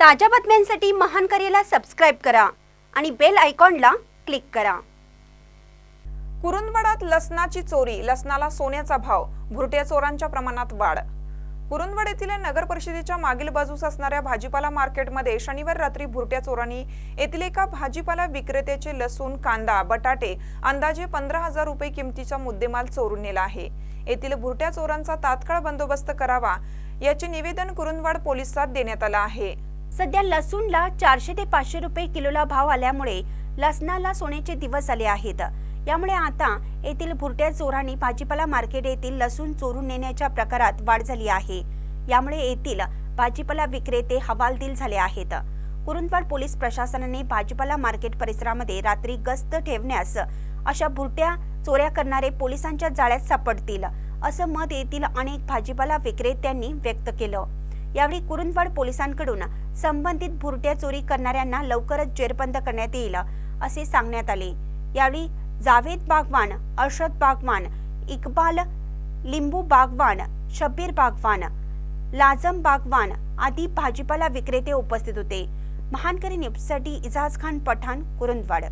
ताज्या बातम्यांसाठी महान करेला सबस्क्राईब करा आणि बेल आयकॉनला क्लिक करा. कुरुंदवाडात लसणाची चोरी लसणाला सोन्याचा भाव भुरट्या चोरांच्या प्रमाणात वाढ. कुरुंदवाड येथील नगर परिषदेच्या मागील बाजूस असणाऱ्या भाजीपाला मार्केटमध्ये शनिवार रात्री भुरट्या चोरांनी येथील एका भाजीपाला विक्रेत्याचे लसूण कांदा बटाटे अंदाजे पंधरा हजार रुपये किमतीचा मुद्देमाल चोरून नेला आहे. येथील भुरट्या चोरांचा तात्काळ बंदोबस्त करावा याचे निवेदन कुरुंदवाड पोलिसात देण्यात आलं आहे. सध्या लसूणला चारशे ते पाचशे रुपये किलोला भाव आल्यामुळे लसणाला सोन्याचे दिवस आले आहेत. यामुळे आता येथील भुरट्या चोरांनी भाजीपाला मार्केट येथील लसूण चोरून नेण्याच्या प्रकारात वाढ झाली आहे. यामुळे येथील भाजीपाला विक्रेते हवालदिल झाले आहेत. कुरुंदवाड पोलीस प्रशासनाने भाजीपाला मार्केट परिसरामध्ये रात्री गस्त ठेवण्यास अशा भुरट्या चोऱ्या करणारे पोलिसांच्या जाळ्यात सापडतील असं मत येथील अनेक भाजीपाला विक्रेत्यांनी व्यक्त केलं. यावेळी कुरुंदवाड पोलिसांकडून संबंधित भुरट्या चोरी करणाऱ्यांना लवकरच जेरबंद करण्यात येईल असे सांगण्यात आले. यावेळी जावेद बागवान अर्षद बागवान इकबाल लिंबू बागवान शब्बीर बागवान लाजम बागवान आदी भाजीपाला विक्रेते उपस्थित होते. महानकरी न्यूजसाठी इजाज खान पठाण कुरुंदवाड.